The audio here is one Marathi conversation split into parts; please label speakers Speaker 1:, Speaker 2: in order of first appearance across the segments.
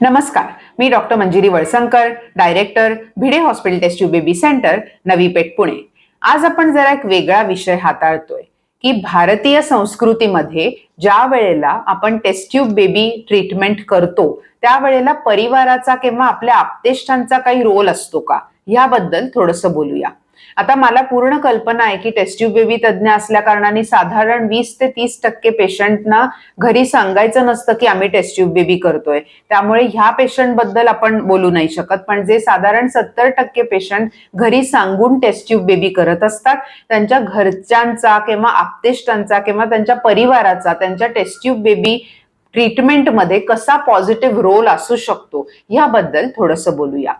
Speaker 1: नमस्कार मी doctor Manjiri Walsankar director Bhide hospital test tube baby centre Navi Peth Pune. आज आपण जरा एक वेगळा विषय हाताळतोय की भारतीय संस्कृतीमध्ये ज्या वेळेला आपण टेस्ट ट्यूब बेबी ट्रीटमेंट करतो त्यावेळेला परिवाराचा किंवा आपल्या आप्तेष्टांचा काही रोल असतो का? याबद्दल थोडंसं बोलूया. आता मला पूर्ण कल्पना आहे की टेस्ट्यूब बेबी तज्ज्ञ असल्या कारणाने साधारण वीस ते तीस टक्के पेशंटना घरी सांगायचं नसतं की आम्ही टेस्ट्यूब बेबी करतोय. त्यामुळे ह्या पेशंटबद्दल आपण बोलू नाही शकत. पण जे साधारण सत्तर टक्के पेशंट घरी सांगून टेस्ट्यूब बेबी करत असतात त्यांच्या घरच्यांचा किंवा आप्तेष्टांचा किंवा त्यांच्या परिवाराचा त्यांच्या टेस्ट्यूब बेबी ट्रीटमेंटमध्ये कसा पॉझिटिव्ह रोल असू शकतो याबद्दल थोडंसं बोलूया.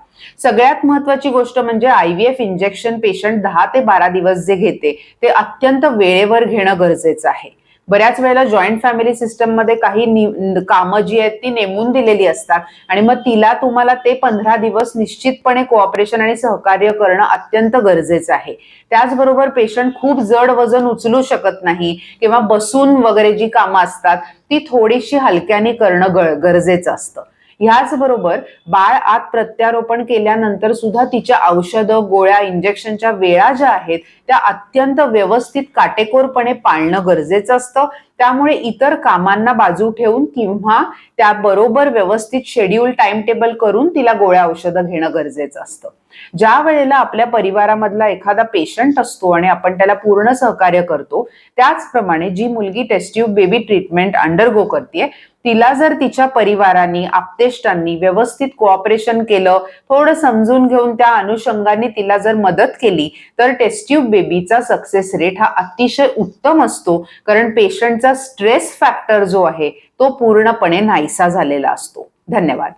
Speaker 1: सगळ्यात महत्वाची गोष्ट म्हणजे I V F injection patient दहा ते बारा दिवस जे घेते ते अत्यंत वेळेवर घेणं गरजेचं आहे. बऱ्याच वेळेला जॉईंट फॅमिली सिस्टममध्ये काही कामं जी आहेत ती नेमून दिलेली असतात. आणि मग तिला तुम्हाला ते पंधरा दिवस निश्चितपणे कोऑपरेशन आणि सहकार्य करणं अत्यंत गरजेचं आहे. त्याचबरोबर पेशंट खूप जड वजन उचलू शकत नाही किंवा बसून वगैरे जी कामं असतात ती थोडीशी हलक्याने करणं गरजेचं असतं. ह्याचबरोबर बाळ आत प्रत्यारोपण केल्यानंतर सुद्धा तिच्या औषधं गोळ्या इंजेक्शनच्या वेळा ज्या आहेत त्या अत्यंत व्यवस्थित काटेकोरपणे पाळणं गरजेचं असतं. त्यामुळे इतर कामांना बाजू ठेवून किंवा त्याबरोबर व्यवस्थित शेड्यूल टाइम टेबल करून तिला गोळ्या औषधं घेणं गरजेचं असतं. ज्या वेळेला आपल्या परिवारामधला एखादा पेशंट असतो आणि आपण त्याला पूर्ण सहकार्य करतो त्याचप्रमाणे जी मुलगी टेस्ट्यूब बेबी ट्रीटमेंट अंडरगो करते तिला जर तिच्या परिवारांनी आप्तेष्टांनी व्यवस्थित कोऑपरेशन केलं थोडं समजून घेऊन त्या अनुषंगाने तिला जर मदत केली तर टेस्ट्यूब बेबीचा सक्सेस रेट हा अतिशय उत्तम असतो. कारण पेशंटचा स्ट्रेस फॅक्टर जो आहे तो पूर्णपणे नाहीसा झालेला असतो. धन्यवाद.